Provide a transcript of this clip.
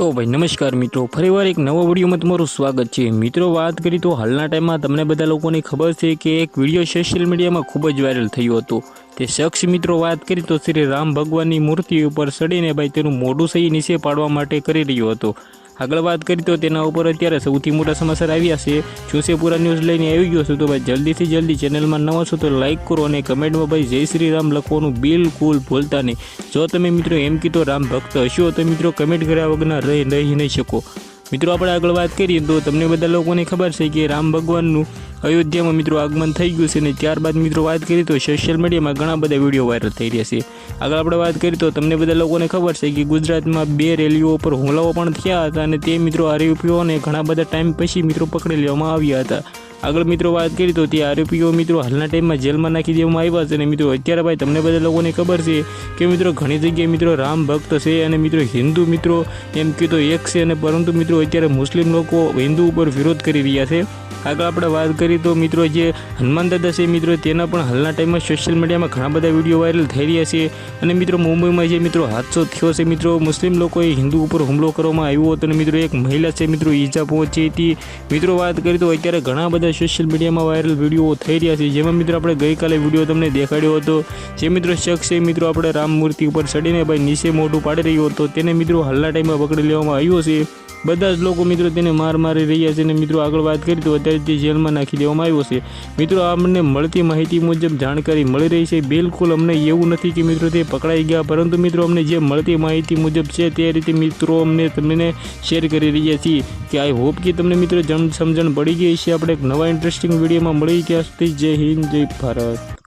તો ભાઈ નમસ્કાર મિત્રો ફરીવાર એક નવો વિડીયોમાં તમારું સ્વાગત છે. મિત્રો, વાત કરી તો હાલના ટાઈમમાં તમને બધા લોકોને ખબર છે કે એક વીડિયો સોશિયલ મીડિયામાં ખૂબ જ વાયરલ થયો હતો. તે શખ્સ મિત્રો, વાત કરી તો શ્રી રામ ભગવાનની મૂર્તિ ઉપર સડીને ભાઈ તેનું મોઢું સહી નીચે પાડવા માટે કરી રહ્યો હતો. આગળ વાત કરી તો તેના ઉપર અત્યારે સૌથી મોટા સમાચાર આવ્યા છે. જોશેપુરા ન્યૂઝ લઈને આવી ગયો છું તો ભાઈ જલ્દીથી જલ્દી ચેનલમાં નવા છો તો લાઇક કરો અને કમેન્ટમાં ભાઈ જય શ્રી રામ લખવાનું બિલકુલ ભૂલતા નહીં. જો તમે મિત્રો એમ કીધો રામ ભક્ત હશો તો મિત્રો કમેન્ટ કર્યા વગરના રહી નહીં શકો. મિત્રો આપણે આગળ વાત કરીએ તો તમને બધા લોકોને ખબર છે કે રામ ભગવાનનું અયોધ્યામાં મિત્રો આગમન થઈ ગયું છે અને ત્યારબાદ મિત્રો વાત કરીએ તો સોશિયલ મીડિયામાં ઘણા બધા વીડિયો વાયરલ થઈ રહ્યા છે. આગળ આપણે વાત કરીએ તો તમને બધા લોકોને ખબર છે કે ગુજરાતમાં બે રેલીઓ ઉપર હુમલાઓ પણ થયા હતા અને તે મિત્રો આરોપીઓને ઘણા બધા ટાઈમ પછી મિત્રો પકડી લેવામાં આવ્યા હતા. આગળ મિત્રો વાત કરી તો તે આરોપીઓ મિત્રો હાલના ટાઈમમાં જેલમાં નાખી દેવામાં આવ્યા છે અને મિત્રો અત્યારે ભાઈ તમને બધા લોકોને ખબર છે કે મિત્રો ઘણી જગ્યાએ મિત્રો રામ ભક્ત છે અને મિત્રો હિન્દુ મિત્રો એમ કીધો એક છે અને પરંતુ મિત્રો અત્યારે મુસ્લિમ લોકો હિન્દુ ઉપર વિરોધ કરી રહ્યા છે. આગળ આપણે વાત કરીએ તો મિત્રો જે હનુમાન દાદા છે મિત્રો તેના પણ હાલના ટાઈમમાં સોશિયલ મીડિયામાં ઘણા બધા વીડિયો વાયરલ થઈ રહ્યા છે. અને મિત્રો મુંબઈમાં જે મિત્રો હાદસો થયો છે મિત્રો મુસ્લિમ લોકોએ હિન્દુ ઉપર હુમલો કરવામાં આવ્યો હતો અને મિત્રો એક મહિલા છે મિત્રો ઈજા પહોંચી હતી. મિત્રો વાત કરીએ તો અત્યારે ઘણા બધા સોશિયલ મીડિયામાં વાયરલ વીડિયો થઈ રહ્યા છે. જેમાં મિત્રો આપણે ગઈકાલે વીડિયો તમને દેખાડ્યો હતો. જે મિત્રો શખ્સ એ મિત્રો આપણે રામ મૂર્તિ ઉપર ચડીને ભાઈ નીચે મોઢું પાડી રહ્યો હતો. તેને મિત્રો હાલના ટાઈમમાં પકડી લેવામાં આવ્યો છે. બધા જ લોકો મિત્રો તેને માર મારી રહ્યા છે અને મિત્રો આગળ વાત કરી તો અત્યારે તે જેલમાં નાખી દેવામાં આવ્યો છે, મિત્રો અમને મળતી માહિતી મુજબ જાણકારી મળી રહી છે. બિલકુલ અમને એવું નથી કે મિત્રો તે પકડાઈ ગયા, પરંતુ મિત્રો અમને જે મળતી માહિતી મુજબ છે તે રીતે મિત્રો અમને તમને શેર કરી રહ્યા છીએ કે આઈ હોપ કે તમને મિત્રો જણ સમજણ પડી ગઈ છે આપણે એક નવા ઇન્ટરેસ્ટિંગ વિડીયોમાં મળી ગયા. સુધી જય હિન્દ, જય ભારત.